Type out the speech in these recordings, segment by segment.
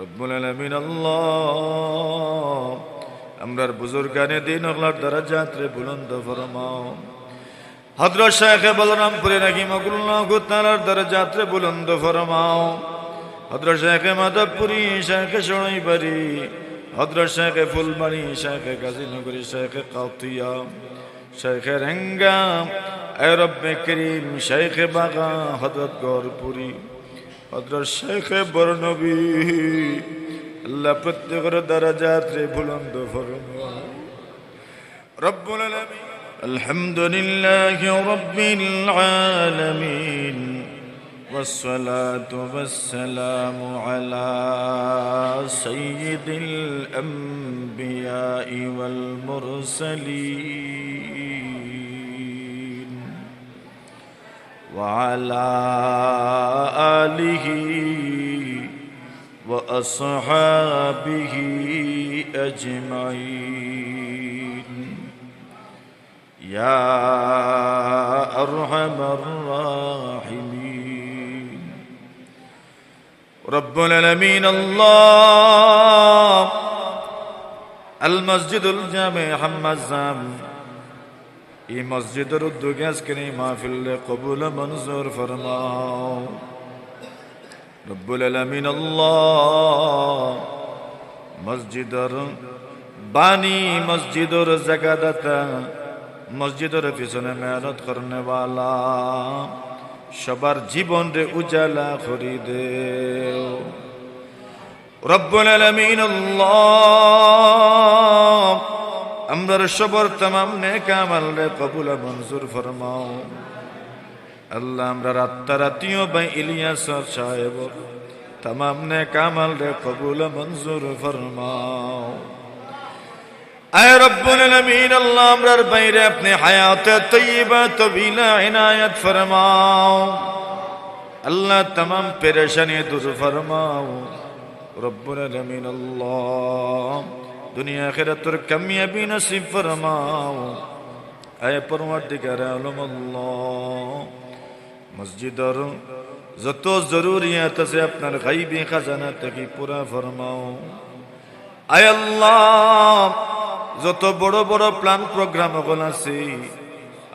রব্বুল আলামিন, আল্লাহ। আমরার বুজুর্গানে দিন আল্লাহর দ্বারা যাত্রে বুলন্দ ফরমাও। হজরত শেখ বলরামপুরে নাকি মকুল্লাহ গুতালার দ্বারা যাত্রে বুলন্দ ফরমাও। হজরত শেখ মাধবপুরি শেখ সোনাইবাড়ি। হজরত শেখ ফুলবাড়ি শেখ গাজীনগরী শেখ কাতিয়া শেখ রেঙ্গাম এ রব্বে শেখ বাগা হজরত গড়পুরি। হজরত শেখ বর্ণবী আল্লাহ প্রত্যেকের দ্বারা যাত্রে বুলন্দ ফরমাও রব্বুল আলামিন الحمد لله رب العالمين والصلاة والسلام على سيد الأنبياء والمرسلين وعلى آله وأصحابه أجمعين. يا أرحم الراحمين. رب العالمين الله المسجد الجامع حمد زام এই মসজিদের উদ্যোগে আজকের এই মাহফিল কবুল মঞ্জুর ফরমাও। রব্বুল আলামিন মসজিদর বাণী, মসজিদর জাগাদাতা মসজিদের পিছনে মেহনত করনেওয়ালা সবার জীবন রে উজালা করি দে রব্বুল আলামিন আল্লাহ در شبر تمام نیک عمل رے قبول منظور আল্লাহ, আমরা রাত্তারাতিও বাই ইলিয়াস সাহেব, তমাম নেক আমল রে, কবুল মঞ্জুর ফরমাও। আয় রব্বুল আলামিন, আল্লাহ, আমরার বাইরে আপনি হায়াতে তৈয়বা, তবিলা ইনায়াত ফরমাও। আল্লাহ, তমাম পেরেশানি দূর ফরমাও। রব্বুল আলামিন, আল্লাহ। দুনিয়া আখিরাতের কামিয়াবি নসিব ফরমাও। আয় পরওয়ারদিগার আলম আল্লাহ। মসজিদর যত জরুরিয়াত আছে আপনার গাইবি খাজানা থেকে পুরা ফরমাও। আয় আল্লাহ, যত বড় বড় প্ল্যান প্রোগ্রাম ওগুলো আছে,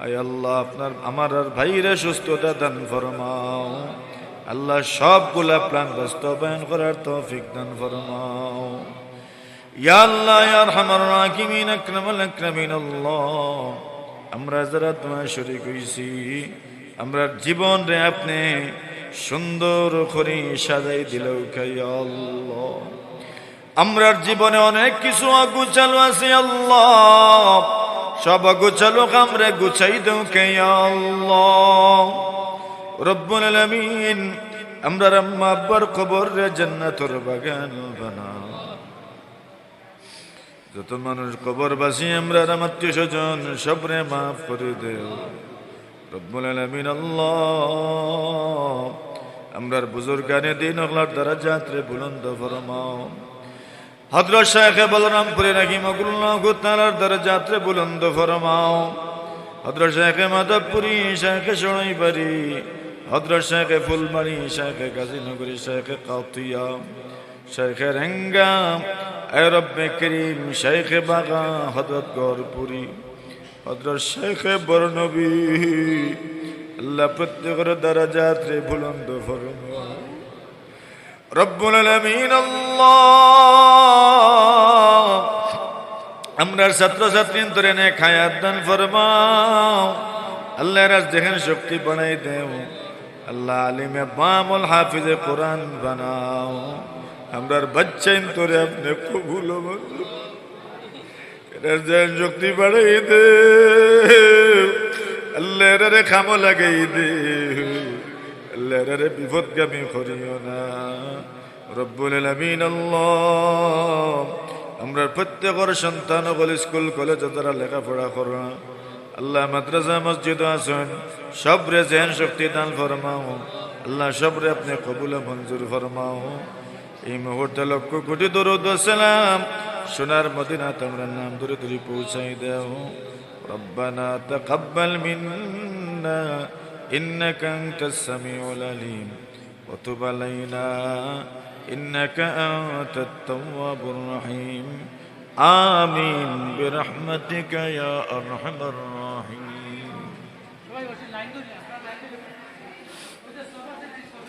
আয় আল্লাহ আপনার, আমার আর ভাইরে সুস্থতা দান ফরমাও। আল্লাহ সবগুলা প্ল্যান বাস্তবায়ন করার তৌফিক দান ফরমাও। ইয়া আল্লাহ, ইয়া আরহামার রাহিমিন আকরামাল আল্লাহ। আমরা যারা তোমার শরীক হইছি, আমরা জীবন রে আপনি সুন্দর করে সাজাই দিলেও খাই আল্লাহ। আমরার জীবনে অনেক কিছু অগুচালো আছে আল্লাহ। সব অগুচালো আমরা গুছাই দেও কে আল্লাহ। রব্বুল আলামিন আমরা আম্মা আব্বার কবর রে জান্নাতুর বাগান বানাও। যত মানুষ কবর বাসি আমরা আত্মীয় স্বজন, সবরে মাফ করে দেও। রব্বুল আলামিন আল্লাহ আমরার বুজুর্গানে দিন আল্লাহর দ্বারা যাত্রে বুলন্দ ফরমাও। হজরত শেখ বলরামপুরে নাকি মকুল্লাহ গুতালার দ্বারা যাত্রে বুলন্দ ফরমাও। হজরত শেখ মাধবপুরি শেখ সোনাইবাড়ি হজরত শেখ ফুলবাড়ি শেখ গাজীনগরী শেখ কাতিয়া শেখ রেঙ্গাম এ রব্বে করিম শেখ বাগা হজরত গড়পুরি হজরত শেখ বর্ণবী আল্লাহ প্রত্যেকের দ্বারা যাত্রে বুলন্দ রব্বুল আলামিন আমরা ছাত্রছাত্রী ধরে নে খায়াত দান ফরমাও। আল্লাহ রাজ দেখেন শক্তি বানাই দেও। আল্লাহ আলিমে বামুল হাফিজে কোরআন বানাও। আমরার বাচ্চাইন তোরে আপনি কবুল যেন শক্তি বাড়াই দে। আল্লাহ রে খামো লাগাই দে। আল্লাহরে বিপদগামী করিও না। রব্বুল আলামিন আল্লাহ। আমরা প্রত্যেকের সন্তান স্কুল, কলেজ তারা লেখাপড়া করো আল্লাহ মাদ্রাসা মসজিদ আসেন সবরে জেন শক্তি দান ফরমাও আল্লাহ সবরে আপনি কবুল মঞ্জুর ফরমাও এই মুহূর্তে লক্ষ কোটি দরুদ সালাম সোনার মদিনা তোমরা নাম ধরে ধরে পৌঁছাই দেও ربنا تقبل منا إنك أنت السميع العليم وتب علينا إنك أنت التواب الرحيم آمين برحمتك يا أرحم الراحمين Hallelujah.